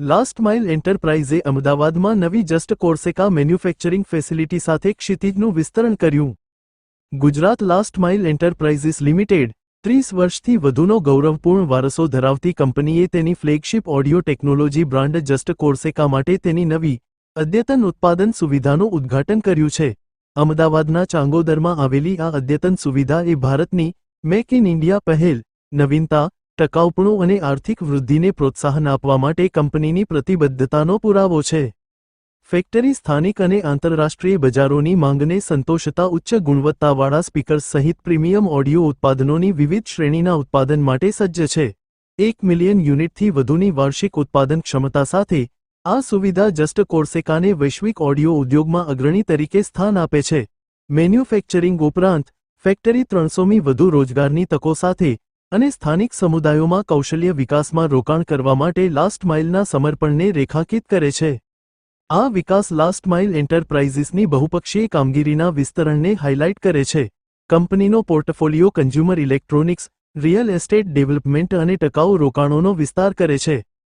Last mile એન્ટરપ્રાઇઝે અમદાવાદમાં નવી just કોર્સેકા manufacturing facility સાથે ક્ષિતિજનું વિસ્તરણ કર્યું. Gujarat last mile enterprises limited ત્રીસ વર્ષથી વધુનો ગૌરવપૂર્ણ વારસો ધરાવતી કંપનીએ તેની flagship audio technology brand just Corseca માટે તેની નવી, અદ્યતન ઉત્પાદન સુવિધાનું ઉદ્ઘાટન કર્યું છે. અમદાવાદના ચાંગોદરમાં આવેલી આ અદ્યતન સુવિધા એ ભારતની મેક ઇન ઇન્ડિયા પહેલ, નવીનતા ટકાઉપણું અને આર્થિક વૃદ્ધિને પ્રોત્સાહન આપવા માટે કંપનીની પ્રતિબદ્ધતાનો પુરાવો છે. ફેક્ટરી સ્થાનિક અને આંતરરાષ્ટ્રીય બજારોની માંગને સંતોષતા ઉચ્ચ ગુણવત્તાવાળા સ્પીકર્સ સહિત પ્રીમિયમ ઓડિયો ઉત્પાદનોની વિવિધ શ્રેણીના ઉત્પાદન માટે સજ્જ છે. એક મિલિયન યુનિટથી વધુની વાર્ષિક ઉત્પાદન ક્ષમતા સાથે, આ સુવિધા જસ્ટ કોર્સેકાને વૈશ્વિક ઓડિયો ઉદ્યોગમાં અગ્રણી તરીકે સ્થાન આપે છે. મેન્યુફેક્ચરિંગ ઉપરાંત, ફેક્ટરી ત્રણસોમી વધુ રોજગારની તકો સાથે અને સ્થાનિક સમુદાયોમાં કૌશલ્ય વિકાસમાં રોકાણ કરવા માટે લાસ્ટ માઇલના સમર્પણને રેખાંકિત કરે છે. આ વિકાસ લાસ્ટ માઇલ એન્ટરપ્રાઇઝિસની બહુપક્ષીય કામગીરીના વિસ્તરણને હાઇલાઇટ કરે છે. કંપનીનો portfolio consumer electronics real estate development અને ટકાઉ રોકાણોનો વિસ્તાર કરે છે.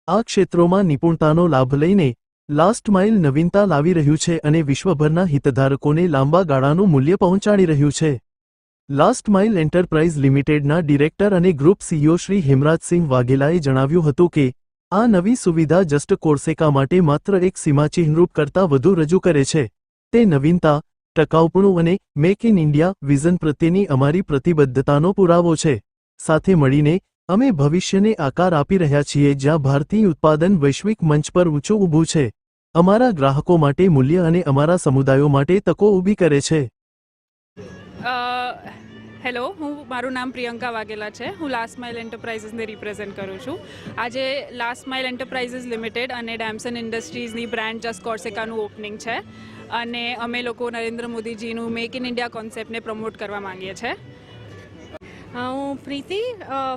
આ ક્ષેત્રોમાં નિપુણતાનો લાભ લઈને લાસ્ટ માઇલ નવીનતા લાવી રહ્યું છે અને વિશ્વભરના હિતધારકોને લાંબા ગાળાનું મૂલ્ય પહોંચાડી રહ્યું છે. લાસ્ટ માઇલ એન્ટરપ્રાઇઝ લિમિટેડના ડિરેક્ટર અને ગ્રુપ સીઈઓ શ્રી હેમરાજસિંહ વાઘેલાએ જણાવ્યું હતું કે, આ નવી સુવિધા જસ્ટ કોર્સેકા માટે માત્ર એક સીમાચિહ્નરૂપ કરતાં વધુ રજૂ કરે છે. તે નવીનતા, ટકાઉપણું અને મેક ઇન ઇન્ડિયા વિઝન પ્રત્યેની અમારી પ્રતિબદ્ધતાનો પુરાવો છે. સાથે મળીને, અમે ભવિષ્યને આકાર આપી રહ્યા છીએ જ્યાં ભારતીય ઉત્પાદન વૈશ્વિક મંચ પર ઊંચું ઊભું છે. અમારા ગ્રાહકો માટે મૂલ્ય અને અમારા સમુદાયો માટે તકો ઊભી કરે છે. હેલો, હું મારું નામ પ્રિયંકા વાઘેલા છે. હું લાસ્ટ માઇલ એન્ટરપ્રાઇઝીસને રિપ્રેઝેન્ટ કરું છું. આજે લાસ્ટ માઇલ એન્ટરપ્રાઇઝીસ લિમિટેડ અને ડેમસન ઇન્ડસ્ટ્રીઝની બ્રાન્ડ જસ્ટ કોર્સેકાનું ઓપનિંગ છે. અને અમે લોકો નરેન્દ્ર મોદીજીનું મેક ઇન ઇન્ડિયા કોન્સેપ્ટને પ્રમોટ કરવા માંગીએ છીએ હા, Preeti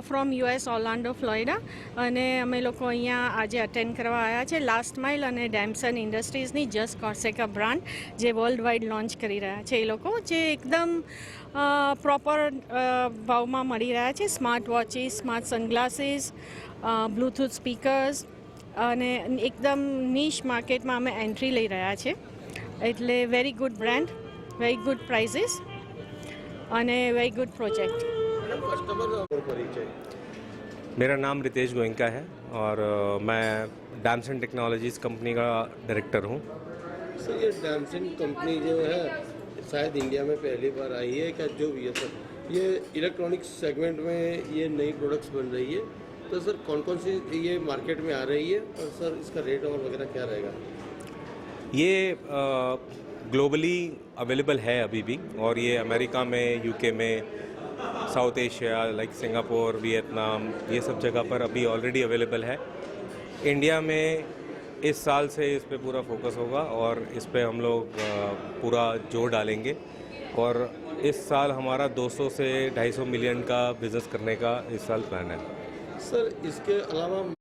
from US Orlando Florida અને અમે લોકો અહીંયા આજે અટેન્ડ કરવા આવ્યા છે. લાસ્ટ માઇલ અને ડેમસન ઇન્ડસ્ટ્રીઝની જસ્ટ કોર્સેકા બ્રાન્ડ જે વર્લ્ડ વાઇડ લોન્ચ કરી રહ્યા છે એ લોકો જે એકદમ પ્રોપર ભાવમાં મળી રહ્યા છે. Smart watches smart sunglasses Bluetooth speakers અને એકદમ નીશ માર્કેટમાં અમે એન્ટ્રી લઈ રહ્યા છે. એટલે very good brand very good prices અને વેરી ગુડ પ્રોજેક્ટ मेरा नाम रितेश गोइंका है और मैं डैमसन टेक्नोलॉजीज़ कंपनी का डायरेक्टर हूँ। सर ये डैमसन कंपनी जो है शायद इंडिया में पहली बार आई है क्या? जो भी है सर। ये इलेक्ट्रॉनिक्स सेगमेंट में ये नई प्रोडक्ट्स बन रही है। तो सर कौन कौन सी ये मार्केट में आ रही है? और सर इसका रेट और वगैरह क्या रहेगा? ये ग्लोबली अवेलेबल है अभी भी और ये अमेरिका में यूके में South Asia like Singapore, Vietnam, ये सब जगह पर अभी ऑलरेडी अवेलेबल है। इंडिया में इस साल से इस पर पूरा फोकस होगा और इस पर हम लोग पूरा ज़ोर डालेंगे। और इस साल हमारा 200 से 250 मिलियन का बिज़नेस करने का इस साल प्लान है। सर, इसके अलावा